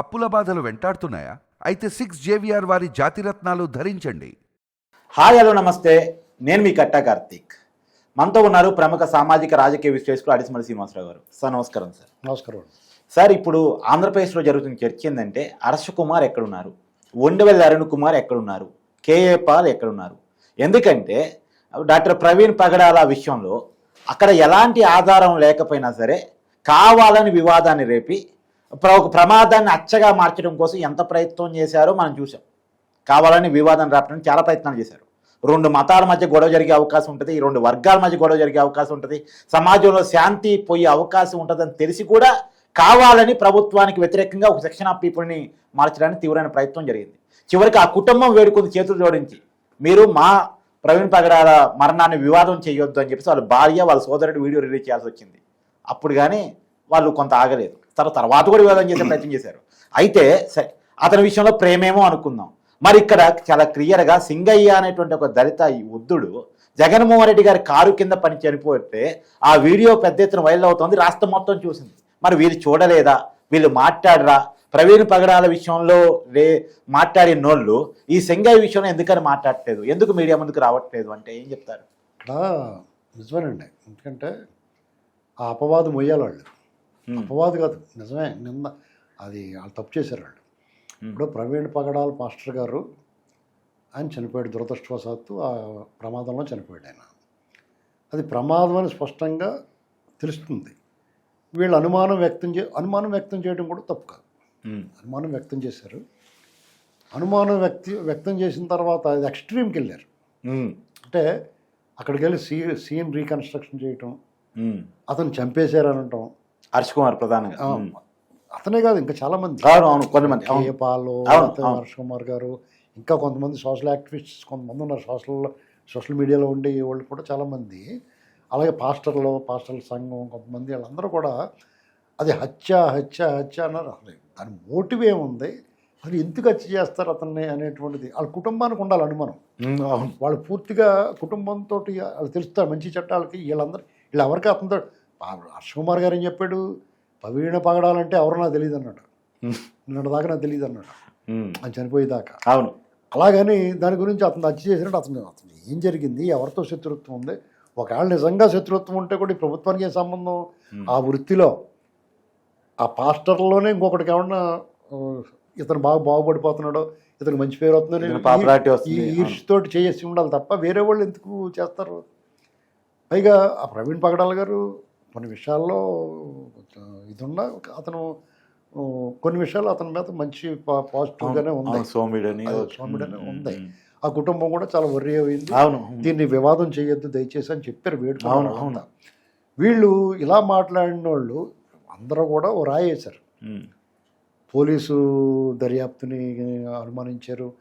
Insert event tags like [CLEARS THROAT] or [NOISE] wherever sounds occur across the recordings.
అప్పుల బాధలు వెంటాడుతున్నాయా? అయితే సిక్స్ జేవిఆర్ వారి జాతిరత్నాలు ధరించండి. హాయ్ హలో నమస్తే. నేను మీ కట్టా కార్తీక్. మనతో ఉన్నారు ప్రముఖ సామాజిక రాజకీయ విశ్లేషకులు అడిసిమల్ శ్రీనివాసరావు గారు. సార్ నమస్కారం సార్. నమస్కారం. సార్ ఇప్పుడు ఆంధ్రప్రదేశ్లో జరుగుతున్న చర్చ ఏంటంటే హర్ష కుమార్ ఎక్కడున్నారు? ఒండవెల్లి అరుణ్ కుమార్ ఎక్కడున్నారు? కేఏ పాల్ ఎక్కడున్నారు? ఎందుకంటే డాక్టర్ ప్రవీణ్ పగడాల విషయంలో అక్కడ ఎలాంటి ఆధారం లేకపోయినా సరే కావాలని వివాదాన్ని రేపి ఒక ప్రమాదాన్ని అచ్చగా మార్చడం కోసం ఎంత ప్రయత్నం చేశారో మనం చూసాం కావాలని వివాదం రాపడానికి చాలా ప్రయత్నాలు చేశారు. రెండు మతాల మధ్య గొడవ జరిగే అవకాశం ఉంటుంది ఈ రెండు వర్గాల మధ్య గొడవ జరిగే అవకాశం ఉంటుంది సమాజంలో శాంతి పోయే అవకాశం ఉంటుందని తెలిసి కూడా కావాలని ప్రభుత్వానికి వ్యతిరేకంగా ఒక సెక్షన్ ఆఫ్ పీపుల్ని మార్చడానికి తీవ్రమైన ప్రయత్నం జరిగింది. చివరికి ఆ కుటుంబం వేడుకుంది చేతులు జోడించి మీరు మా ప్రవీణ్ పగడాల మరణాన్ని వివాదం చేయొద్దు అని చెప్పేసి వాళ్ళ భార్య వాళ్ళ సోదరుడు వీడియో రిలీజ్ చేయాల్సి వచ్చింది. అప్పుడు కానీ వాళ్ళు కొంత ఆగలేదు. తర్వాత తర్వాత కూడా వివాదం చేసే [CLEARS THROAT] ప్రయత్నం చేశారు. అయితే సరే అతని విషయంలో ప్రేమేమో అనుకుందాం. మరి ఇక్కడ చాలా క్లియర్గా సింగయ్య అనేటువంటి ఒక దళిత ఈ వృద్ధుడు జగన్మోహన్ రెడ్డి గారి కారు కింద పని చనిపోతే ఆ వీడియో పెద్ద ఎత్తున వైరల్ అవుతోంది రాష్ట్రం మొత్తం చూసింది. మరి వీళ్ళు చూడలేదా? వీళ్ళు మాట్లాడరా? ప్రవీణ్ పగడాల విషయంలో రే మాట్లాడిన నోళ్ళు ఈ సింగయ్య విషయంలో ఎందుకని మాట్లాడట్లేదు? ఎందుకు మీడియా ముందుకు రావట్లేదు అంటే ఏం చెప్తారు? ఇక్కడ నిజమేనండి. ఎందుకంటే ఆ అపవాదు మొయ్యాలి వాళ్ళు. అపవాదు కాదు. నిజమే. నిన్న అది వాళ్ళు తప్పు చేశారు వాళ్ళు. ఇప్పుడు ప్రవీణ్ పగడాల్ మాస్టర్ గారు ఆయన చనిపోయాడు దురదృష్టవశాత్తు. ఆ ప్రమాదంలో చనిపోయాడు ఆయన. అది ప్రమాదం అని స్పష్టంగా తెలుస్తుంది. వీళ్ళు అనుమానం వ్యక్తం చే అనుమానం వ్యక్తం చేయడం కూడా తప్పు కాదు. అనుమానం వ్యక్తం చేశారు. అనుమానం వ్యక్తి వ్యక్తం చేసిన తర్వాత అది ఎక్స్ట్రీమ్కి వెళ్ళారు. అంటే అక్కడికి వెళ్ళి సీ సీన్ రీకన్స్ట్రక్షన్ చేయటం. అతను చంపేశారు అనటం హర్ష్ కుమార్ ప్రధానంగా. అతనే కాదు ఇంకా చాలా మంది అవును అవును కొంతమంది. అవును. ఏ పాలు అవును, లేకపోతే అవును. హర్ష కుమార్ గారు ఇంకా కొంతమంది సోషల్ యాక్టివిస్ట్స్ కొంతమంది ఉన్నారు సోషల్ సోషల్ మీడియాలో ఉండే వాళ్ళు కూడా చాలామంది. అలాగే పాస్టర్లు పాస్టర్ల సంఘం కొంతమంది వాళ్ళందరూ కూడా అది హత్య హత్య హత్య అన్నారు. అసలు దాని మోటివ్ ఏముంది? అసలు ఎందుకు హత్య చేస్తారు అతన్ని అనేటువంటిది? వాళ్ళ కుటుంబానికి ఉండాలి అనుమానం. వాళ్ళు పూర్తిగా కుటుంబంతో వాళ్ళు తెలుస్తారు మంచి చట్టాలకి వీళ్ళందరూ వీళ్ళు ఎవరికి అతనితో హర్ష కుమార్ గారు ఏం చెప్పాడు? పవీణ పగడాలంటే ఎవరో నాకు తెలియదు అన్నాడు నిన్నటి దాకా నాకు తెలియదు అన్నాడు. ఆయన చనిపోయేదాకా. అవును. అలాగని దాని గురించి అతను హత్య చేసినట్టు అతను అతను ఏం జరిగింది? ఎవరితో శత్రుత్వం ఉంది? ఒకవేళ నిజంగా శత్రుత్వం ఉంటే కూడా ఈ ప్రభుత్వానికి ఏం సంబంధం. ఆ వృత్తిలో ఆ పాస్టర్లోనే ఇంకొకటికి ఏమన్నా ఇతను బాగా బాగుపడిపోతున్నాడో ఇతను మంచి పేరు వస్తుందని popularity ఈ వస్తుంది. ఈర్ష్యతోటి చేసి ఉండాలి తప్ప వేరే వాళ్ళు ఎందుకు చేస్తారు? పైగా ఆ ప్రవీణ్ పగడాల్ గారు కొన్ని విషయాల్లో ఇది ఉన్న అతను కొన్ని విషయాలు అతని మీద మంచి పా- పాజిటివ్గానే ఉంది. సోమిడని సోమిడని ఉంది. ఆ కుటుంబం కూడా చాలా వర్రీ అయింది. అవును. దీన్ని వివాదం చేయొద్దు దయచేసి అని చెప్పారు వేడు అవును, అవును. వీళ్ళు ఇలా మాట్లాడిన వాళ్ళు అందరూ కూడా ఓ రాయి వేశారు. ఉమ్, పోలీసు దర్యాప్తుని అనుమానించారు.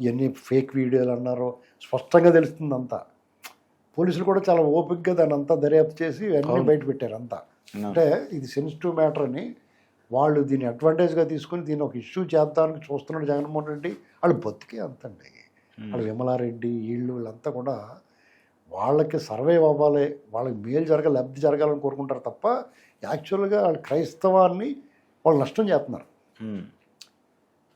ఇవన్నీ ఫేక్ వీడియోలు అన్నారు. స్పష్టంగా తెలుస్తుంది అంతా పోలీసులు కూడా చాలా ఓపికగా దాన్ని అంతా దర్యాప్తు చేసి అన్నీ. బయట పెట్టారు అంతా. అంటే ఇది సెన్సిటివ్ మ్యాటర్ అని వాళ్ళు దీన్ని అడ్వాంటేజ్గా తీసుకుని దీన్ని ఒక ఇష్యూ చేద్దామని చూస్తున్నాడు జగన్మోహన్ రెడ్డి. వాళ్ళు బతికే అంతండి. వాళ్ళు విమలారెడ్డి వీళ్ళు వీళ్ళంతా కూడా వాళ్ళకి సర్వైవ్ అవ్వాలి వాళ్ళకి మేలు జరగాలి లబ్ధి జరగాలని కోరుకుంటారు తప్ప యాక్చువల్గా వాళ్ళు క్రైస్తవాన్ని వాళ్ళు నష్టం చేస్తున్నారు.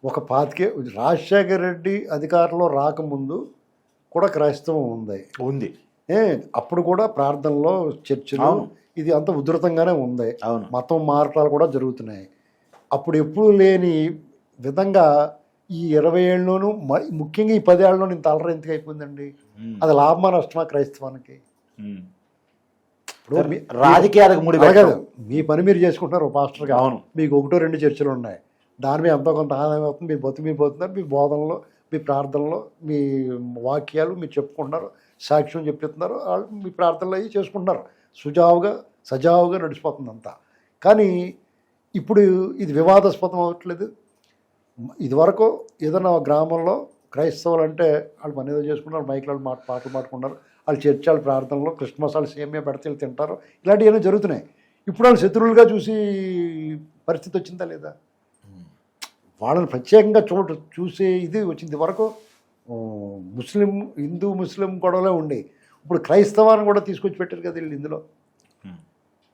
ఒక పాతికే రాజశేఖర్ రెడ్డి అధికారంలో రాకముందు కూడా క్రైస్తవం ఉంది. ఉంది. ఏ అప్పుడు కూడా ప్రార్థనలో చర్చలు. ఇది అంత ఉధృతంగానే ఉంది. అవును. మతం మారటాలు కూడా జరుగుతున్నాయి. అప్పుడు ఎప్పుడు లేని విధంగా ఈ ఇరవై ఏళ్ళలోనూ ముఖ్యంగా ఈ ఇంత అలర ఎందుకు అయిపోయిందండి? అది లాభమా నష్టమా క్రైస్తవానికి. ఇప్పుడు రాజకీయాలకు ముడి పెట్టడం. మీ పని మీరు చేసుకుంటున్నారు పాస్టర్గా. అవును. మీకు ఒకటో రెండు చర్చలు ఉన్నాయి. దాని మీద ఎంతో కొంత ఆదాయం అవుతుంది మీ బతు మీ పోతున్నారు మీ బోధనలో మీ ప్రార్థనలో మీ వాక్యాలు మీరు చెప్పుకుంటున్నారు. సాక్ష్యం చెప్పిస్తున్నారు. వాళ్ళు మీ ప్రార్థనలు అవి చేసుకుంటున్నారు. సుజావుగా సజావుగా నడిచిపోతుంది అంతా. కానీ ఇప్పుడు ఇది వివాదాస్పదం అవ్వట్లేదు. ఇదివరకు ఏదైనా గ్రామంలో క్రైస్తవులు అంటే వాళ్ళు పని ఏదో చేసుకుంటారు మైక్లో వాళ్ళు మాట పాటలు పాడుకుంటారు వాళ్ళు చర్చ్ వాళ్ళు ప్రార్థనలో క్రిస్మస్ వాళ్ళు సేమియా పెడితే తింటారు. ఇలాంటివన్నీ జరుగుతున్నాయి? ఇప్పుడు వాళ్ళు శత్రువులుగా చూసి పరిస్థితి వచ్చిందా లేదా? వాళ్ళని ప్రత్యేకంగా చూడ చూసే ఇది వచ్చింది. వరకు ముస్లిం హిందూ ముస్లిం గొడవలే ఉండే. ఇప్పుడు క్రైస్తవాన్ని కూడా తీసుకొచ్చి పెట్టారు కదా వీళ్ళు ఇందులో. ఉమ్.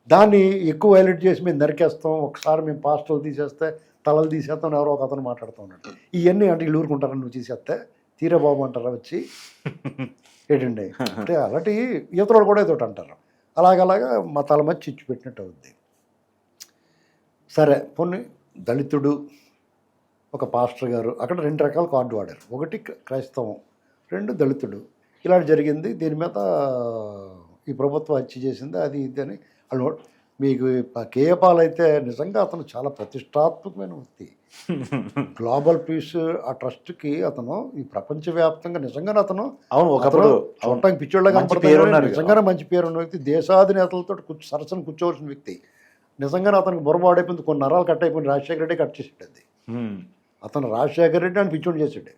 దాన్ని ఎక్కువ హైలైట్ చేసి మేము నరికేస్తాం ఒకసారి మేము పాస్టర్లు తీసేస్తే తలలు తీసేస్తాను ఎవరో ఒక అతను మాట్లాడుతూ ఉన్నాడు. ఇవన్నీ అంటే ఇల్లు ఊరుకుంటారా నువ్వు తీసేస్తే తీరే బాబు అంటారా వచ్చి? [LAUGHS] ఏంటండి? అంటే అలాంటి ఈతలు కూడా ఏదో అంటారు. అలాగలాగా మా తల మధ్య చిచ్చు పెట్టినట్టు అవుద్ది. సరే కొన్ని దళితుడు ఒక పాస్టర్ గారు అక్కడ రెండు రకాల కార్డు వాడారు. ఒకటి క్ర- క్రైస్తవం రెండు దళితుడు. ఇలా జరిగింది. దీని మీద ఈ ప్రభుత్వం హత్య చేసింది. అది ఇది అని వాళ్ళు మీకు కేయపాల్ అయితే నిజంగా అతను చాలా ప్రతిష్టాత్మకమైన వ్యక్తి. [LAUGHS] గ్లోబల్ పీస్ ఆ ట్రస్ట్కి అతను ఈ ప్రపంచవ్యాప్తంగా నిజంగానే అతను అవును ఒకప్పుడు. చూడటానికి పిచ్చోళ్ళగా. నిజంగానే మంచి పేరు ఉన్న వ్యక్తి. దేశాధినేతలతో కూర్చు సరసన కూర్చోవలసిన వ్యక్తి. నిజంగానే అతనికి బొరబాడైపోయింది కొన్ని నరాలు కట్ అయిపోయింది రాజశేఖర రెడ్డి కట్ ఉమ్, అతను రాజశేఖర రెడ్డి అని పిచ్చోడు చేసాడు.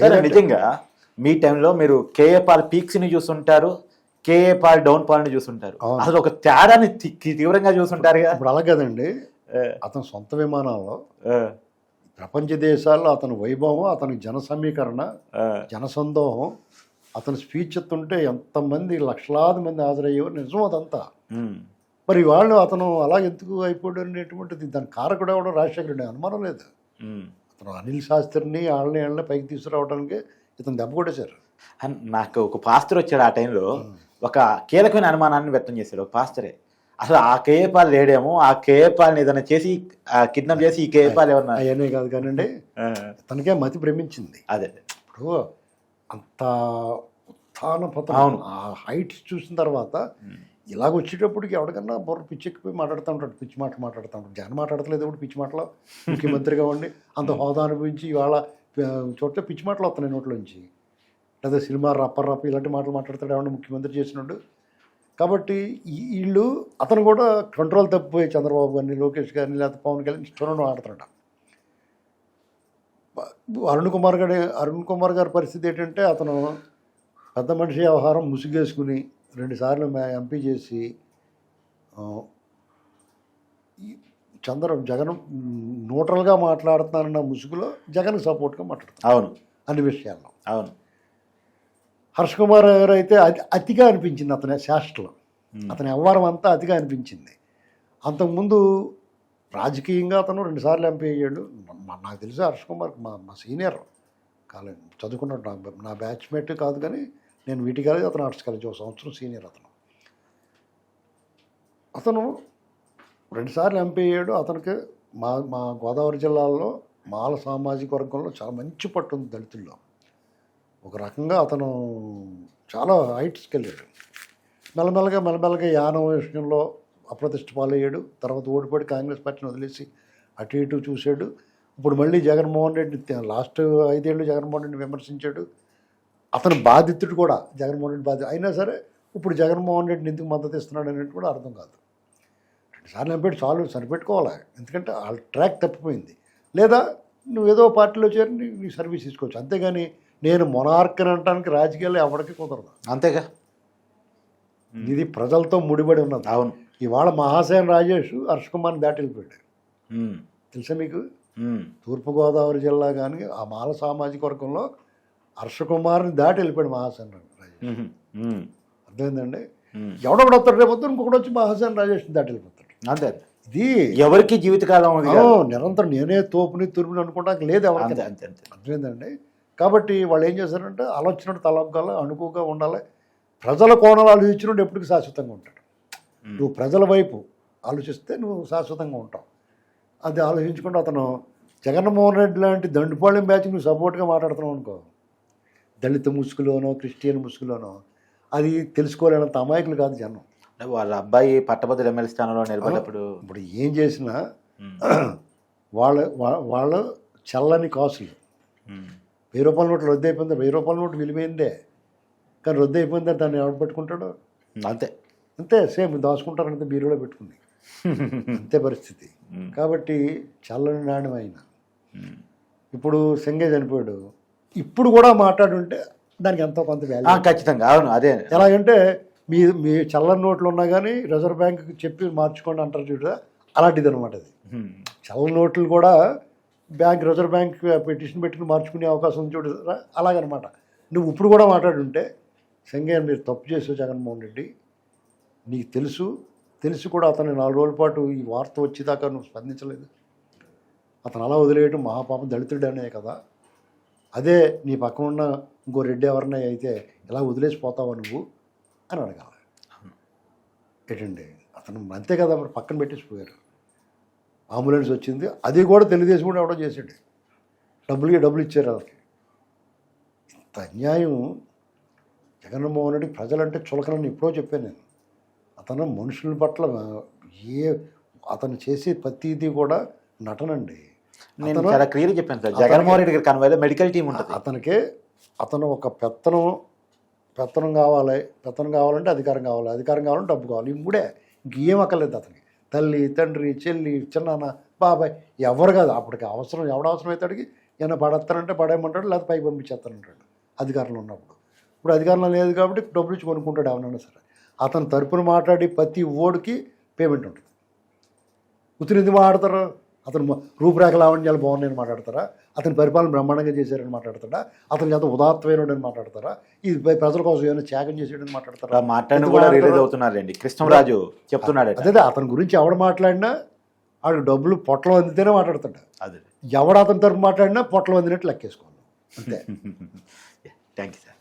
సరే నిజంగా మీ టైంలో మీరు కేఏ పాల్ పీక్స్ని చూస్తుంటారు కేఏ పాల్ డౌన్ పాల్ని చూస్తుంటారు. అసలు ఒక తేడాని తీవ్రంగా చూస్తుంటారుగా ఇప్పుడు అలా కదండి. అతని సొంత విమానాల్లో ప్రపంచ దేశాల్లో అతని వైభవం అతని జన సమీకరణ ఏ. జనసందోహం అతని స్పీచ్ ఎత్తుంటే ఎంతమంది లక్షలాది మంది హాజరయ్యేవారు. నిజం అదంతా. మరి వాళ్ళు అతను అలా ఎందుకు అయిపోయాడు అనేటువంటిది దాని కారకుడు ఎవడో రాజశేఖర రెడ్డి అనుమానం లేదు. అతను అనిల్ శాస్త్రిని వాళ్ళని వాళ్ళని పైకి తీసుకురావడానికి ఇతను దెబ్బ కొట్టేశారు. నాకు ఒక పాస్టర్ వచ్చాడు ఆ టైంలో. ఒక కీలకమైన అనుమానాన్ని వ్యక్తం చేశాడు ఒక పాస్టరే. అసలు ఆ కేఏపాల్ లేడేమో ఆ కేఏపాల్ని ఏదైనా చేసి కిడ్నాప్ చేసి ఈ కేఏపాల్ ఎవరన్నా అవన్నీ కాదు కానండి ఆ, తనకే మతి భ్రమించింది. అదే. ఇప్పుడు అంత ఉత్థాన అవును. పతనం ఆ హైట్స్ చూసిన తర్వాత ఇలాగ వచ్చేటప్పటికి ఎవరికన్నా బుర్ర పిచ్చెక్కిపోయి మాట్లాడుతూ ఉంటాడు పిచ్చి మాటలు మాట్లాడుతూ ఉంటాడు. జగన్ మాట్లాడతలేదు ఇప్పుడు పిచ్చి మాటలు. ముఖ్యమంత్రిగా ఉండి అంత హోదా అనుభవించి ఇవాళ చోట్ల పిచ్చి మాటలు వస్తున్నాయి నోట్లోంచి. లేదా సినిమా రప్ప రప్ప ఇలాంటి మాటలు మాట్లాడతాడు ఏమన్నా ముఖ్యమంత్రి చేసినాడు. కాబట్టి వీళ్ళు అతను కూడా కంట్రోల్ తప్పిపోయి చంద్రబాబు గారిని లోకేష్ గారిని లేకపోతే పవన్ కళ్యాణ్ ఇష్టం ఆడుతున్నాడు. అరుణ్ కుమార్ గారి అరుణ్ కుమార్ గారి పరిస్థితి ఏంటంటే అతను పెద్ద మనిషి వ్యవహారం ముసుగేసుకుని రెండుసార్లు మే- ఎంపీ చేసి చంద్ర జగన్ న్యూట్రల్గా మాట్లాడుతున్నానన్న ముసుగులో జగన్ సపోర్ట్గా మాట్లాడుతాను అవును. అన్ని విషయాల్లో. అవును. హర్ష్ కుమార్ గారు అయితే అతి అతిగా అనిపించింది అతని శాస్త్రలో. అతని వ్యవహారం అంతా అతిగా అనిపించింది. అంతకుముందు రాజకీయంగా అతను రెండుసార్లు ఎంపీ అయ్యాడు. నాకు తెలిసి హర్ష్ కుమార్ మా మా సీనియర్ కాలేజ్ చదువుకున్నాడు. నా నా బ్యాచ్మేట్ కాదు కానీ నేను వీటి కాలేజ్ అతను ఆర్ట్స్ కాలేజ్ ఒక సంవత్సరం సీనియర్ అతను. అతను రెండుసార్లు ఎంపీ అయ్యాడు. అతనికి మా మా గోదావరి జిల్లాలో మాల సామాజిక వర్గంలో చాలా మంచి పట్టు ఉంది దళితుల్లో. ఒక రకంగా అతను చాలా హైట్స్కి వెళ్ళాడు. మెల్లమెల్లగా మెల్లమెల్లగా యానం విషయంలో అప్రతిష్ట పాలయ్యాడు. తర్వాత ఓడిపోయి కాంగ్రెస్ పార్టీని వదిలేసి అటు ఇటు చూశాడు. ఇప్పుడు మళ్ళీ జగన్మోహన్ రెడ్డి లాస్ట్ ఐదేళ్ళు జగన్మోహన్ రెడ్డిని విమర్శించాడు. అతను బాధితుడు కూడా జగన్మోహన్ రెడ్డి బాధ్యత అయినా సరే ఇప్పుడు జగన్మోహన్ రెడ్డిని ఎందుకు మద్దతు ఇస్తున్నాడు అనేది కూడా అర్థం కాదు. రెండుసార్లు ఎంపేటి చాలు సరిపెట్టుకోవాలి? ఎందుకంటే వాళ్ళ ట్రాక్ తప్పిపోయింది. లేదా నువ్వు ఏదో పార్టీలో చేరి నీ- సర్వీస్ తీసుకోవచ్చు. అంతేగాని నేను మొనార్క్ అని అనడానికి రాజకీయాల్లో ఎవరికి కుదరదు. అంతేగా? ఇది ప్రజలతో ముడిపడి ఉన్నది. అవును. ఇవాళ మహాసేన రాజేష్ హర్ష కుమార్ని దాటి వెళ్ళిపోయాడు తెలుసా మీకు? తూర్పుగోదావరి జిల్లా కానీ ఆ మాల సామాజిక వర్గంలో హర్ష కుమార్ని దాటి వెళ్ళిపోయాడు మహాసేన రాజేష్. అర్థమైందండి? ఉమ్. ఎవడొకడు వస్తాడు రేపు ఇంకొకటి వచ్చి మహాసేన రాజేష్ని దాటి వెళ్ళిపోతాడు. అంతే. ఇది ఎవరికి జీవితకాలం. నిరంతరం నేనే తోపుని తురుపుని అనుకోవడానికి లేదు ఎవరికి. అంతే అర్థమైందండి? కాబట్టి వాళ్ళు ఏం చేశారంటే ఆలోచన తలంకాల అణుకుగా ఉండాలి. ప్రజల కోణాలు ఆలోచించినప్పుడు ఎప్పటికీ శాశ్వతంగా ఉంటాడు. నువ్వు ప్రజల వైపు ఆలోచిస్తే నువ్వు శాశ్వతంగా ఉంటావు. అది ఆలోచించుకుంటూ అతను జగన్మోహన్ రెడ్డి లాంటి దండుపాళెం బ్యాచ్ నువ్వు సపోర్ట్గా మాట్లాడుతున్నావు అనుకో. దళిత ముసుగులోనో క్రిస్టియన్ ముసుగులోనో అది తెలుసుకోలేనంత అమాయకులు కాదు జనం. వాళ్ళ అబ్బాయి పట్టభద్రుల ఎమ్మెల్యే స్థానంలో నిలబడ్డప్పుడు ఇప్పుడు ఏం చేసినా [CLEARS THROAT] వాళ్ళ వాళ్ళ చల్లని కాసులు. వెయ్యి రూపాయల నోట్లు రద్దు అయిపోయింది? వెయ్యి రూపాయల నోటు విలువైందే. కానీ రద్దు అయిపోయిందని దాన్ని ఎవడు పట్టుకుంటాడు? అంతే. అంతే సేమ్ దాచుకుంటారంటే బీరులో పెట్టుకుని [LAUGHS] అంతే పరిస్థితి. కాబట్టి చల్లని నాణ్యం ఆయన ఉమ్. ఇప్పుడు సింగే చనిపోయాడు. ఇప్పుడు కూడా మాట్లాడుంటే దానికి ఎంతో కొంత వాల్యూ ఖచ్చితంగా. అవును అదే. ఎలాగంటే మీ మీ చల్లని నోట్లు ఉన్నా కానీ రిజర్వ్ బ్యాంక్కి చెప్పి మార్చుకోండి అంటారు చూడరా అలాంటిది అనమాట అది చల్లని నోట్లు కూడా బ్యాంక్ రిజర్వ్ బ్యాంక్ పిటిషన్ పెట్టుకుని మార్చుకునే అవకాశం ఉంది చూడరా అలాగనమాట. నువ్వు ఇప్పుడు కూడా మాట్లాడుంటే సంగయ్య మీరు తప్పు చేసావు జగన్మోహన్ రెడ్డి. నీకు తెలుసు తెలిసి కూడా అతను నాలుగు రోజుల పాటు ఈ వార్త వచ్చేదాకా నువ్వు స్పందించలేదు. అతను అలా వదిలేయటం మహాపాపం దళితుడనే కదా. అదే నీ పక్కన ఉన్న ఇంకో రెడ్డి ఎవరినై అయితే ఇలా వదిలేసిపోతావా నువ్వు అని అడగాలి. ఏంటండి? అతను అంతే కదా మరి పక్కన పెట్టేసిపోయారు. అంబులెన్స్ వచ్చింది. అది కూడా తెలుగుదేశం కూడా ఎవడో చేసాడు డబ్బులకి డబ్బులు ఇచ్చారు వాళ్ళకి. ఇంత అన్యాయం. జగన్మోహన్ రెడ్డి ప్రజలంటే చులకనని ఎప్పుడో చెప్పాను నేను. అతను మనుషుల పట్ల ఏ అతను చేసే ప్రతిదీ కూడా నటనండి. నేను చాలా క్లియర్ చెప్పాను సార్. జగన్మోహన్ రెడ్డి గారి కన్వాయిలో మెడికల్ టీం ఉంటుంది. అతనికి అతను ఒక పెత్తనం పెత్తనం కావాలి పెత్తనం కావాలంటే అధికారం కావాలి అధికారం కావాలంటే డబ్బు కావాలి. ఈ మూడే. ఇంకేం అక్కర్లేదు అతనికి. తల్లి తండ్రి చెల్లి చిన్నాన్న బాబాయ్ ఎవరు కాదు. అప్పటికి అవసరం ఎవడ అవసరం అవుతాడికి ఏమైనా పడేస్తానంటే పడేయమంటాడు లేకపోతే పైకి పంపించేస్తానంటాడు అధికారంలో ఉన్నప్పుడు. ఇప్పుడు అధికారంలో లేదు కాబట్టి డబ్బులు ఇచ్చి కొనుక్కుంటాడు ఏమన్నా సరే. అతని తరపున మాట్లాడి ప్రతి ఓడికి పేమెంట్ ఉంటుంది. ఉతిరి ఎందుకు మాట్లాడతారు. అతను రూపురేఖ లావణ్యాలు బాగున్నాయని మాట్లాడతారా? అతని పరిపాలన బ్రహ్మాండంగా చేశారని మాట్లాడతాడా అతని చేత ఉదాత్తమైనడని మాట్లాడతారా? ఇది ప్ర- ప్రజల కోసం ఏమైనా త్యాగం చేసాడని మాట్లాడతారా? మాట్లాడిన కూడా రిలీజ్? అవుతున్నారండి కృష్ణరాజు చెప్తున్నాడు అదే అతని గురించి ఎవడు మాట్లాడినా ఆడు డబ్బులు పొట్టలు అందితేనే మాట్లాడతాడు. అదే. ఎవడు అతని తరపు మాట్లాడినా పొట్టలు అందినట్టు లెక్కేసుకోవాలి. అంతే. Thank you sir